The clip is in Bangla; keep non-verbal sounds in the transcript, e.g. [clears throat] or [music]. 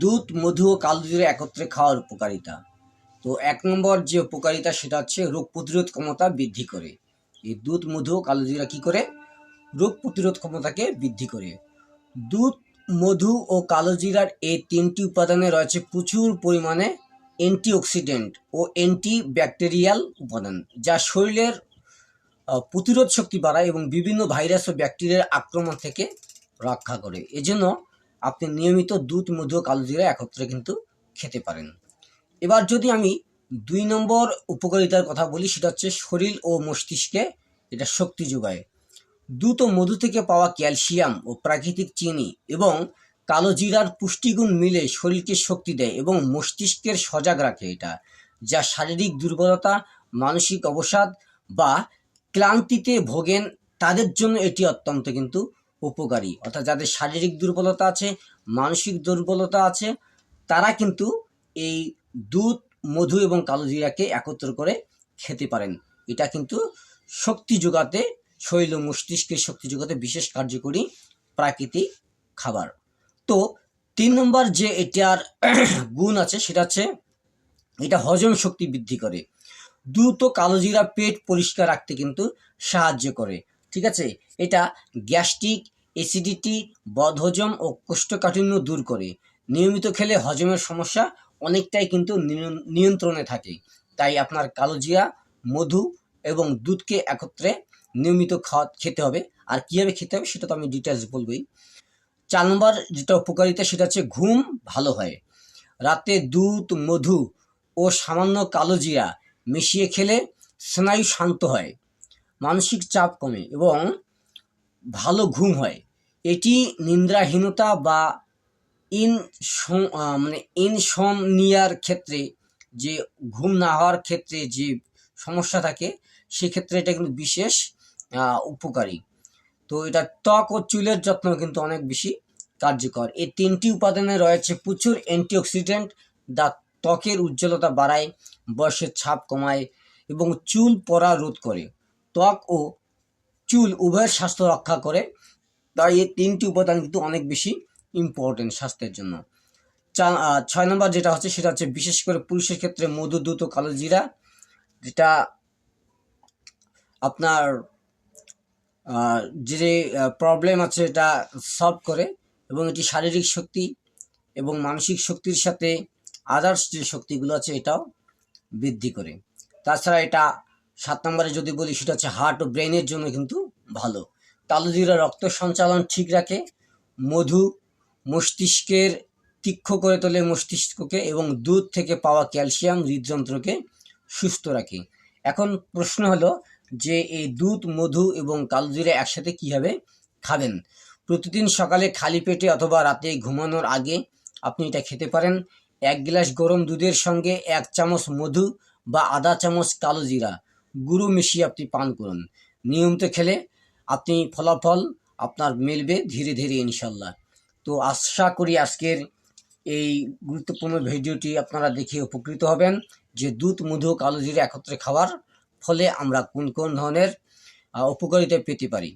দুধ, মধু ও কালোজিরা একত্রে খাওয়ার উপকারিতা। তো এক নম্বর যে উপকারিতা সেটা হচ্ছে রোগ প্রতিরোধ ক্ষমতা বৃদ্ধি করে। এই দুধ, মধু ও কালোজিরা কী করে? রোগ প্রতিরোধ ক্ষমতাকে বৃদ্ধি করে। দুধ, মধু ও কালোজিরার এই তিনটি উপাদানে রয়েছে প্রচুর পরিমাণে অ্যান্টিঅক্সিডেন্ট ও অ্যান্টি ব্যাকটেরিয়াল উপাদান, যা শরীরের প্রতিরোধ শক্তি বাড়ায় এবং বিভিন্ন ভাইরাস ও ব্যাকটেরিয়ার আক্রমণ থেকে রক্ষা করে। এজন্য আপনি নিয়মিত দুধ মধু ও কালোজিরা একত্রে কিন্তু খেতে পারেন। এবার যদি আমি দুই নম্বর উপকারিতার কথা বলি, সেটা হচ্ছে শরীর ও মস্তিষ্কে এটা শক্তি যোগায়। দুধ ও মধু থেকে পাওয়া ক্যালসিয়াম ও প্রাকৃতিক চিনি এবং কালো জিরার পুষ্টিগুণ মিলে শরীরকে শক্তি দেয় এবং মস্তিষ্কের সজাগ রাখে এটা, যা শারীরিক দুর্বলতা, মানসিক অবসাদ বা ক্লান্তিতে ভোগেন, তাদের জন্য এটি অত্যন্ত কিন্তু উপকারী। অর্থাৎ যাদের শারীরিক দুর্বলতা আছে, মানসিক দুর্বলতা আছে, তারা কিন্তু এই দুধ, মধু এবং কালো জিরাকে একত্র করে খেতে পারেন। এটা কিন্তু শক্তি যোগাতে ও মস্তিষ্কের শক্তি যোগাতে বিশেষ কার্যকরী প্রাকৃতিক খাবার। তো তিন নম্বর যে এটার [clears throat] গুণ আছে, সেটা হচ্ছে এটা হজম শক্তি বৃদ্ধি করে। দ্রুত কালোজিরা পেট পরিষ্কার রাখতে কিন্তু সাহায্য করে। ঠিক আছে? এটা গ্যাস্ট্রিক অ্যাসিডিটি বদহজম ও কোষ্ঠকাঠিন্য দূর করে। নিয়মিত খেলে হজমের সমস্যা অনেকটাই কিন্তু নিয়ন্ত্রণে থাকে। তাই আপনার কালোজিরা মধু এবং দুধকে একত্রে নিয়মিত খাওয়া খেতে হবে। আর কীভাবে খেতে হবে সেটা তো আমি ডিটেলস বলবই। চার নম্বর যেটা উপকারিতা সেটা হচ্ছে ঘুম ভালো হয়। রাতে দুধ, মধু ও সামান্য কালো জিরা মিশিয়ে খেলে স্নায়ু শান্ত হয়, মানসিক চাপ কমে এবং ভালো ঘুম হয়। এটি নিদ্রাহীনতা বা ইন মানে ইনসমনিয়ার ক্ষেত্রে যে ঘুম না হওয়ার ক্ষেত্রে যে সমস্যা থাকে, সেক্ষেত্রে এটা কিন্তু বিশেষ উপকারী। তো এটা ত্বক ও চুলের যত্ন কিন্তু অনেক বেশি কার্যকর। এই তিনটি উপাদানে রয়েছে প্রচুর অ্যান্টিঅক্সিডেন্ট যা ত্বকের উজ্জ্বলতা বাড়ায়, বয়সের ছাপ কমায় এবং চুল পড়া রোধ করে। ত্বক ও চুল উভয়ের স্বাস্থ্য রক্ষা করে। তাই এই তিনটি উপাদান কিন্তু অনেক বেশি ইম্পর্টেন্ট স্বাস্থ্যের জন্য। চা ছয় নম্বর যেটা হচ্ছে সেটা হচ্ছে বিশেষ করে পুরুষের ক্ষেত্রে মধু দ্রুত কালো জিরা, যেটা আপনার যে প্রবলেম আছে এটা সলভ করে এবং এটি শারীরিক শক্তি এবং মানসিক শক্তির সাথে আদার্স যে শক্তিগুলো আছে এটাও বৃদ্ধি করে। তাছাড়া এটা সাত নম্বরে যদি বলি সেটা হচ্ছে হার্ট ও ব্রেনের জন্য কিন্তু ভালো। কালোজিরা রক্ত সঞ্চালন ঠিক রাখে, মধু মস্তিষ্কের তীক্ষ্ণ করে তোলে মস্তিষ্ককে এবং দুধ থেকে পাওয়া ক্যালসিয়াম হৃদযন্ত্রকে সুস্থ রাখে। এখন প্রশ্ন হলো যে এই দুধ, মধু এবং কালোজিরা একসাথে কীভাবে খাবেন? প্রতিদিন সকালে খালি পেটে অথবা রাতে ঘুমানোর আগে আপনি এটা খেতে পারেন। এক গ্লাস গরম দুধের সঙ্গে এক চামচ মধু বা আধা চামচ কালো জিরা গুঁড়ো মিশিয়ে আপনি পান করুন। নিয়মিত খেলে আপনি ফলাফল আপনার মিলবে ধীরে ধীরে ইনশাল্লাহ। তো আশা করি আজকের এই গুরুত্বপূর্ণ ভিডিওটি আপনারা দেখে উপকৃত হবেন যে দুধ, মধু কালো জিরে একত্রে খাওয়ার ফলে আমরা কোন কোন ধরনের উপকারিতা পেতে পারি।